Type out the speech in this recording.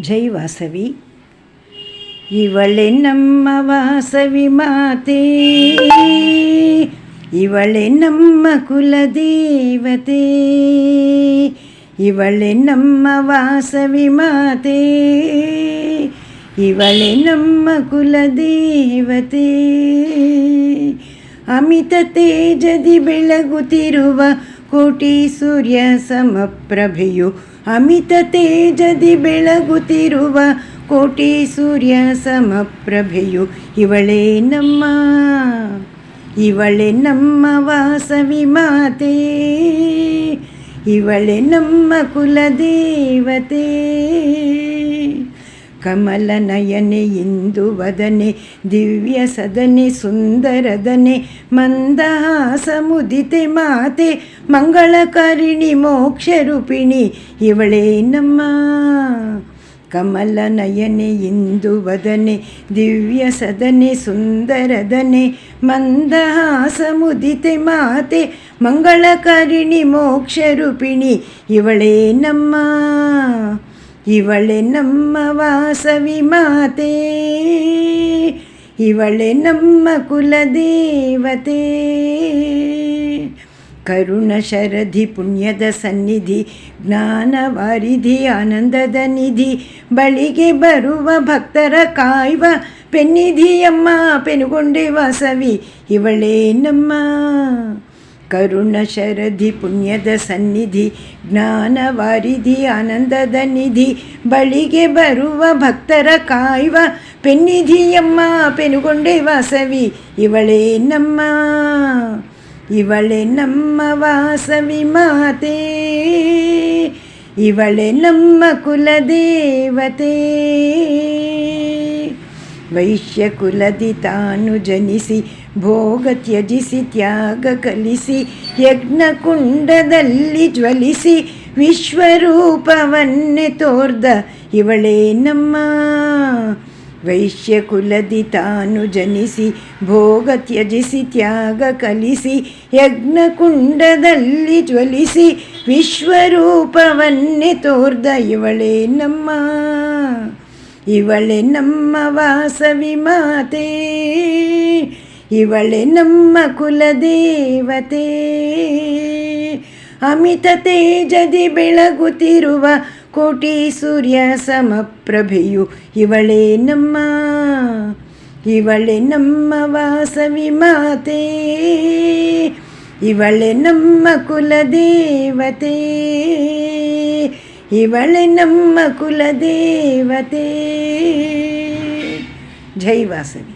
ಜೈ ವಾಸವಿ ಇವಳೆ ನಮ್ಮ ವಾಸವಿ ಮಾತೆ ಇವಳೆ ನಮ್ಮ ಕುಲದೇವತೆ ಇವಳೆ ನಮ್ಮ ವಾಸವಿ ಮಾತೆ ಇವಳೆ ನಮ್ಮ ಕುಲದೇವತೆ ಅಮಿತ ತೇಜದಿ ಬೆಳಗುತ್ತಿರುವ ಕೋಟಿ ಸೂರ್ಯ ಸಮಪ್ರಭೆಯು ಅಮಿತ ತೇಜದಿ ಬೆಳಗುತ್ತಿರುವ ಕೋಟಿ ಸೂರ್ಯ ಸಮಪ್ರಭೆಯು ಇವಳೇ ನಮ್ಮ, ಇವಳೆ ನಮ್ಮ ವಾಸವಿ ಮಾತೆ, ಇವಳೆ ನಮ್ಮ ಕುಲದೇವತೆ. ಕಮಲ ನಯನೆ ಇಂದು ವದನೆ ದಿವ್ಯ ಸದನೆ ಸುಂದರದನೆ ಮಂದಹಾಸ ಮುದಿತೆ ಮಾತೆ ಮಂಗಳಕಾರಿಣಿ ಮೋಕ್ಷ ರೂಪಿಣಿ ಇವಳೇ ನಮ್ಮ ಕಮಲ ನಯನೆ ಇಂದು ವದನೆ ದಿವ್ಯ ಸದನೆ ಸುಂದರದನೆ ಮಂದಹಾಸ ಮುದಿತೆ ಮಾತೆ ಮಂಗಳಕಾರಿಣಿ ಮೋಕ್ಷ ರೂಪಿಣಿ ಇವಳೇ ನಮ್ಮ ಇವಳೆ ನಮ್ಮ ವಾಸವಿ ಮಾತೆ ಇವಳೆ ನಮ್ಮ ಕುಲದೇವತೆ ಕರುಣ ಶರಧಿ ಪುಣ್ಯದ ಸನ್ನಿಧಿ ಜ್ಞಾನವಾರಿಧಿ ಆನಂದದ ನಿಧಿ ಬಳಿಗೆ ಬರುವ ಭಕ್ತರ ಕಾಯುವ ಪೆನ್ನಿಧಿಯಮ್ಮ ಪೆನುಗೊಂಡೆ ವಾಸವಿ ಇವಳೇ ನಮ್ಮ ಕರುಣ ಶರಧಿ ಪುಣ್ಯದ ಸನ್ನಿಧಿ ಜ್ಞಾನವಾರಿಧಿ ಆನಂದದ ನಿಧಿ ಬಳಿಗೆ ಬರುವ ಭಕ್ತರ ಕಾಯುವ ಪೆನ್ನಿಧಿಯಮ್ಮ ಪೆನುಗೊಂಡೆ ವಾಸವಿ ಇವಳೇ ನಮ್ಮ ಇವಳೆ ನಮ್ಮ ವಾಸವಿ ಮಾತೆ ಇವಳೆ ನಮ್ಮ ಕುಲದೇವತೆ ವೈಶ್ಯ ಕುಲದಿ ತಾನು ಜನಿಸಿ, ಭೋಗ ತ್ಯಜಿಸಿ, ತ್ಯಾಗ ಕಲಿಸಿ ಯಜ್ಞಕುಂಡದಲ್ಲಿ ಜ್ವಲಿಸಿ, ವಿಶ್ವರೂಪವನ್ನೇ ತೋರ್ದ ಇವಳೇ ನಮ್ಮ. ವೈಶ್ಯ ಕುಲದಿ ತಾನು ಜನಿಸಿ, ಭೋಗ ತ್ಯಜಿಸಿ, ತ್ಯಾಗ ಕಲಿಸಿ ಯಜ್ಞಕುಂಡದಲ್ಲಿ ಜ್ವಲಿಸಿ, ವಿಶ್ವರೂಪವನ್ನೇ ತೋರ್ದ ಇವಳೇ ನಮ್ಮ. ಇವಳೆ ನಮ್ಮ ವಾಸವಿ ಮಾತೆ, ಇವಳೆ ನಮ್ಮ ಕುಲದೇವತೆ ಅಮಿತ ತೇಜದಿ ಬೆಳಗುತ್ತಿರುವ ಕೋಟಿ ಸೂರ್ಯ ಸಮಪ್ರಭೆಯು ಇವಳೇ ನಮ್ಮ, ಇವಳೆ ನಮ್ಮ ವಾಸವಿ ಮಾತೆ. ಇವಳೆ ನಮ್ಮ ಕುಲದೇವತೆ ಇವಳೆ ನಮ್ಮ ಕುಲದೇವತೆ ಜೈ ವಾಸವಿ